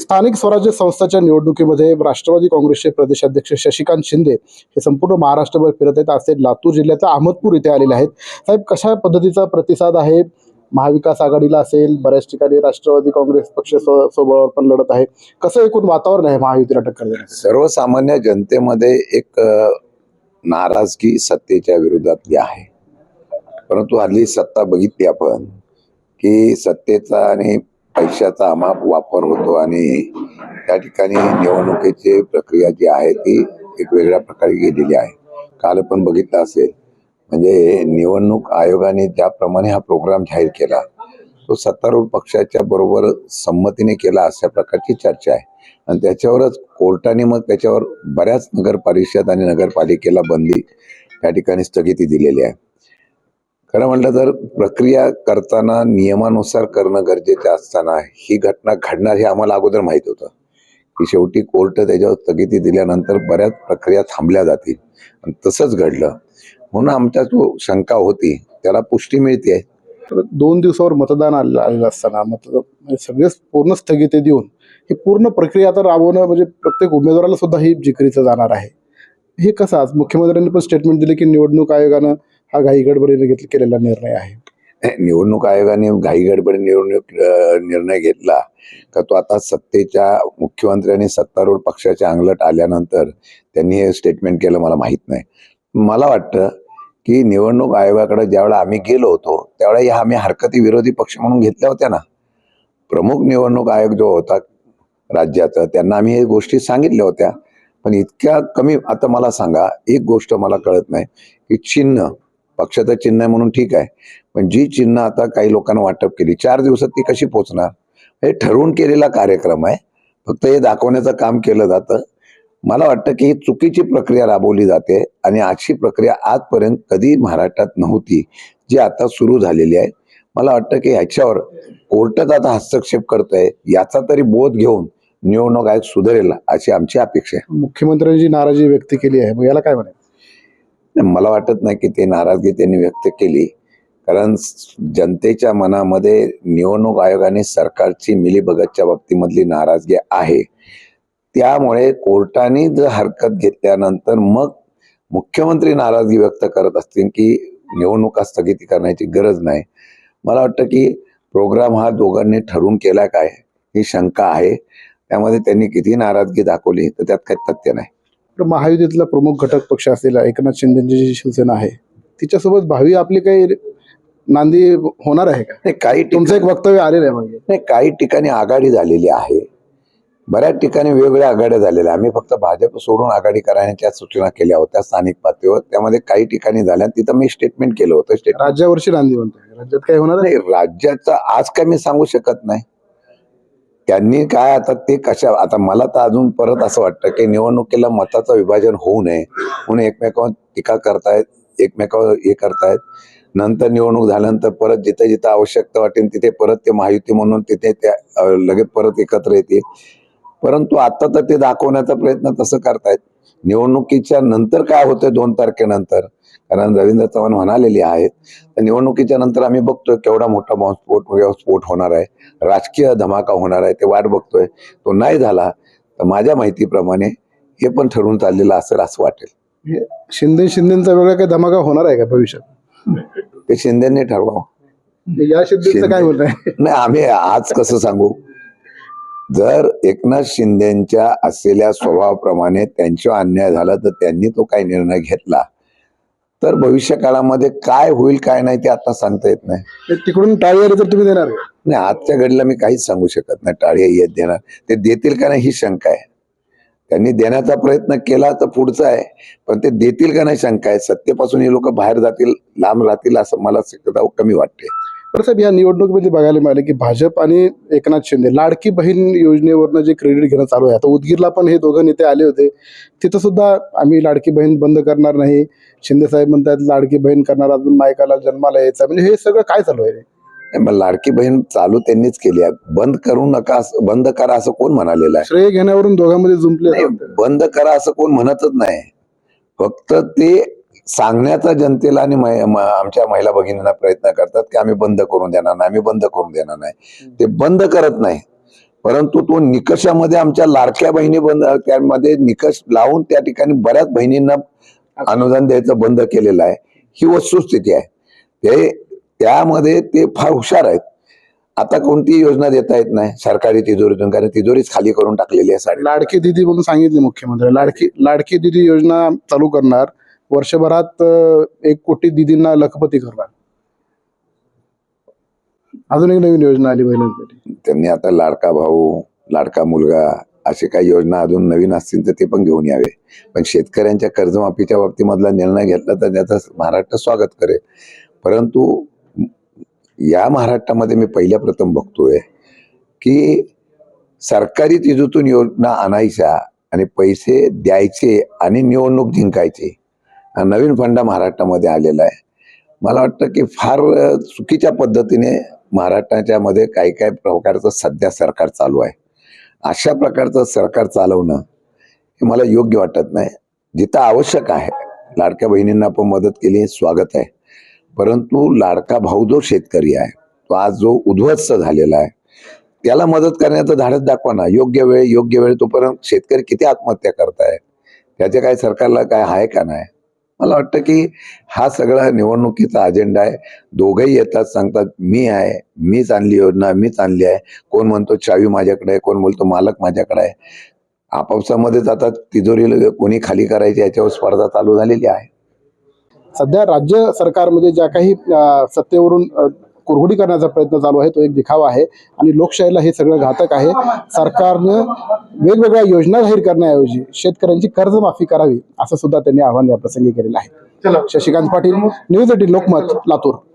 स्थानिक स्वराज्य संस्थाच्या निवडणुकीमध्ये राष्ट्रवादी काँग्रेसचे प्रदेशाध्यक्ष शशिकांत शिंदे हे संपूर्ण महाराष्ट्रभर फिरत आहेत. असे लातूर जिल्ह्याच्या अहमदपूर इथे आलेले आहेत. साहेब कशा पद्धतीचा प्रतिसाद आहे? महाविकास आघाडीला असेल बऱ्याच ठिकाणी राष्ट्रवादी काँग्रेस पक्ष सोबळावर पण लढत आहे. कसं एकूण वातावरण आहे महायुतीला टक्कर सर्वसामान्य जनतेमध्ये एक नाराजगी सत्तेच्या विरोधातली आहे. परंतु हल्ली सत्ता बघितली आपण की सत्तेचा आणि पैशाचा अमाप वापर होतो आणि त्या ठिकाणी निवडणुकीची प्रक्रिया जी आहे ती एक वेगळ्या प्रकारे गेलेली आहे. काल पण बघितलं असेल म्हणजे निवडणूक आयोगाने ज्याप्रमाणे हा प्रोग्राम जाहीर केला तो सत्तारूढ पक्षाच्या बरोबर संमतीने केला अशा प्रकारची चर्चा आहे. आणि त्याच्यावरच कोर्टाने मग त्याच्यावर बऱ्याच नगर परिषद आणि नगरपालिकेला बंदी त्या ठिकाणी स्थगिती दिलेली आहे. खरं म्हटलं तर प्रक्रिया करताना नियमानुसार करणं गरजेचं असताना ही घटना घडणार हे आम्हाला अगोदर माहीत होतं. की शेवटी कोर्ट त्याच्यावर स्थगिती दिल्यानंतर बऱ्याच प्रक्रिया थांबल्या जातील आणि तसंच घडलं. म्हणून आमच्या जो शंका होती त्याला पुष्टी मिळते तर दोन दिवसावर मतदान आलेलं आलेलं असताना मत म्हणजे सगळेच पूर्ण स्थगिती देऊन ही पूर्ण प्रक्रिया आता राबवणं म्हणजे प्रत्येक उमेदवाराला सुद्धा ही जिकरीचं जाणार आहे. हे कसं आज मुख्यमंत्र्यांनी पण स्टेटमेंट दिले की निवडणूक आयोगानं हा घाई गडबडीने घेतला केलेला निर्णय आहे. निवडणूक आयोगाने घाई गडबडी निवडणूक निर्णय घेतला. का तो आता सत्तेच्या मुख्यमंत्र्यांनी सत्तारूढ पक्षाच्या अंगलट आल्यानंतर त्यांनी हे स्टेटमेंट केलं मला माहीत नाही. मला वाटतं की निवडणूक आयोगाकडे ज्यावेळेला आम्ही गेलो होतो त्यावेळेला ह्या आम्ही हरकती विरोधी पक्ष म्हणून घेतल्या होत्या ना. प्रमुख निवडणूक आयोग जो होता राज्याचा त्यांना आम्ही हे गोष्टी सांगितल्या होत्या. पण इतक्या कमी आता मला सांगा एक गोष्ट मला कळत नाही की चिन्ह पक्षाचं चिन्ह आहे म्हणून ठीक आहे. पण जी चिन्ह आता काही लोकांना वाटप केली चार दिवसात ती कशी पोचणार? हे ठरवून केलेला कार्यक्रम आहे. फक्त हे दाखवण्याचं काम केलं जातं. मला वाटतं की ही चुकीची प्रक्रिया राबवली जाते आणि अशी प्रक्रिया आजपर्यंत कधी महाराष्ट्रात नव्हती जी आता सुरू झालेली आहे. मला वाटतं की ह्याच्यावर कोर्टच आता हस्तक्षेप करतोय याचा तरी बोध घेऊन निवडणूक आयोग सुधारेल अशी आमची अपेक्षा आहे. मुख्यमंत्र्यांनी नाराजी व्यक्त केली आहे मग याला काय म्हणायचं? मला वाटत नाही की ते नाराजगी त्यांनी व्यक्त केली. कारण जनतेच्या मनामध्ये निवडणूक आयोगाने सरकारची मिलीभगतच्या बाबतीमधली नाराजगी आहे. त्यामुळे कोर्टाने जर हरकत घेतल्यानंतर मग मुख्यमंत्री नाराजगी व्यक्त करत असतील की निवडणुका स्थगिती करण्याची गरज नाही. मला वाटतं की प्रोग्राम हा दोघांनी ठरवून केला काय ही शंका आहे. त्यामध्ये त्यांनी किती नाराजगी दाखवली तर त्यात काही तथ्य नाही. तर महायुतीतला प्रमुख घटक पक्ष असलेला एकनाथ शिंदेची जी शिवसेना आहे तिच्यासोबत भावी आपली काही नांदी होणार आहे का? नाही, काही तुमचं एक वक्तव्य आलेलं आहे मागे. नाही काही ठिकाणी आघाडी झालेली आहे. बऱ्याच ठिकाणी वेगवेगळ्या आघाड्या झालेल्या आम्ही फक्त भाजप सोडून आघाडी करण्याच्या सूचना केल्या होत्या स्थानिक पातळीवर. त्यामध्ये काही ठिकाणी झाल्या तिथं मी स्टेटमेंट केलं होतं. राज्यावरची नांदी म्हणतोय. राज्यात काय होणार नाही राज्याचं आज काय मी सांगू शकत नाही. त्यांनी काय आता ते कशा आता मला तर अजून परत असं वाटतं की निवडणुकीला मताचं विभाजन होऊ नये. म्हणून एकमेकांवर टीका करतायत एकमेकावर हे करतायत. नंतर निवडणूक झाल्यानंतर परत जिथे जिथे आवश्यकता वाटेल तिथे परत ते महायुती म्हणून तिथे त्या लगेच परत एकत्र येते परंतु आता तर ते दाखवण्याचा प्रयत्न तसं करतायत. निवडणुकीच्या नंतर काय होतं दोन तारखेनंतर? कारण रवींद्र चव्हाण म्हणालेली आहेत तर निवडणुकीच्या नंतर आम्ही बघतोय केवढा मोठा बॉम्बस्फोट स्फोट होणार आहे. राजकीय धमाका होणार आहे ते वाट बघतोय. तो नाही झाला तर माझ्या माहितीप्रमाणे हे पण ठरवून चाललेलं असेल असं वाटेल. शिंदे शिंदेचा वेगळा काही धमाका होणार आहे का भविष्यात? ते शिंदेने ठरवावं. या शिंदेचं काय आहे? नाही आम्ही आज कसं सांगू? जर एकनाथ शिंदेच्या असलेल्या स्वभावाप्रमाणे त्यांच्यावर अन्याय झाला तर त्यांनी तो काही निर्णय घेतला. तर भविष्य काळामध्ये काय होईल काय नाही ते आता सांगता येत नाही. तिकडून टाळी तर तुम्ही देणार? नाही आजच्या घडीला मी काहीच सांगू शकत नाही टाळी येत देणार. ते देतील का नाही ही शंका आहे. त्यांनी देण्याचा प्रयत्न केला तर पुढचा आहे पण ते देतील का नाही शंका आहे. सत्तेपासून हे लोक बाहेर जातील लांब राहतील असं मला शक्यता कमी वाटते. बरं साहेब या निवडणुकीमध्ये बघायला मिळाले की भाजप आणि एकनाथ शिंदे लाडकी बहीण योजनेवरनं जे क्रेडिट घेणं चालू आहे आता उदगीरला पण हे दोघं नेते आले होते. तिथं सुद्धा आम्ही लाडकी बहीण बंद करणार नाही. शिंदे साहेब म्हणतात लाडकी बहीण करणार अजून मायकाला जन्माला यायचा म्हणजे हे सगळं काय चालू आहे? मग लाडकी बहीण चालू त्यांनीच केली आहे. बंद करू नका बंद करा असं कोण म्हणालेलं आहे? श्रेय घेण्यावरून दोघांमध्ये जुंपले बंद करा असं कोण म्हणतच नाही. फक्त ते सांगण्याचा जनतेला आणि आमच्या महिला भगिनींना प्रयत्न करतात की आम्ही बंद करून देणार नाही आम्ही बंद करून देणार नाही. ते बंद करत नाही. परंतु तो निकषामध्ये आमच्या लाडक्या बहिणी बंद त्यामध्ये निकष लावून त्या ठिकाणी बऱ्याच बहिणींना अनुदान द्यायचं बंद केलेलं आहे. ही वस्तुस्थिती आहे. ते त्यामध्ये ते फार हुशार आहेत. आता कोणतीही योजना देता येत नाही? सरकारी तिजोरीतून कारण तिजोरीच खाली करून टाकलेली आहे साडी. लाडकी दिदी म्हणून सांगितले मुख्यमंत्री लाडकी लाडकी दिदी योजना चालू करणार वर्षभरात एक कोटी दिदींना लखपती करणार अजून एक नवीन योजना आली महिलांसाठी. त्यांनी आता लाडका भाऊ लाडका मुलगा असे काही योजना अजून नवीन असतील तर ते पण घेऊन यावे. पण शेतकऱ्यांच्या कर्जमाफीच्या बाबतीमधला निर्णय घेतला तर त्याचं महाराष्ट्र स्वागत करेल. परंतु या महाराष्ट्रामध्ये मी पहिल्या प्रथम बघतोय की सरकारी तिजूतून योजना आणायच्या आणि पैसे द्यायचे आणि निवडणूक जिंकायचे नवीन फंडा महाराष्ट्रामध्ये आलेला आहे. मला वाटतं की फार चुकीच्या पद्धतीने महाराष्ट्राच्या मध्ये काही काही प्रकारचं सध्या सरकार चालू आहे. अशा प्रकारचं सरकार चालवणं हे मला योग्य वाटत नाही. जिथं आवश्यक आहे लाडक्या बहिणींना आपण मदत केली हे स्वागत आहे. परंतु लाडका भाऊ जो शेतकरी आहे तो आज जो उद्ध्वस्त झालेला आहे त्याला मदत करण्याचं धाडस दाखवा ना. योग्य वेळ योग्य वेळ तोपर्यंत शेतकरी किती आत्महत्या करताय त्याचे काय सरकारला काय आहे का नाही? मला वाटतं की हा सगळा निवडणुकीचा अजेंडा आहे. दोघंही येतात सांगतात मी आहे मीच आणली योजना मीच आणली आहे. कोण म्हणतो चावी माझ्याकडे आहे कोण बोलतो मालक माझ्याकडे आहे. आपापसामध्ये आता तिजोरीला कोणी खाली करायची याच्यावर स्पर्धा चालू झालेली आहे. सध्या राज्य सरकारमध्ये ज्या काही सत्तेवरून कुरघोडी करण्याचा प्रयत्न चालू आहे तो एक दिखावा आहे. आणि लोकशाहीला हे सगळं घातक आहे. सरकारनं वेगवेगळ्या योजना जाहीर करण्याऐवजी शेतकऱ्यांची कर्जमाफी करावी असं सुद्धा त्यांनी आवाहन या प्रसंगी केलेलं आहे. Shashikant Patil news eighteen Lokmat Latur.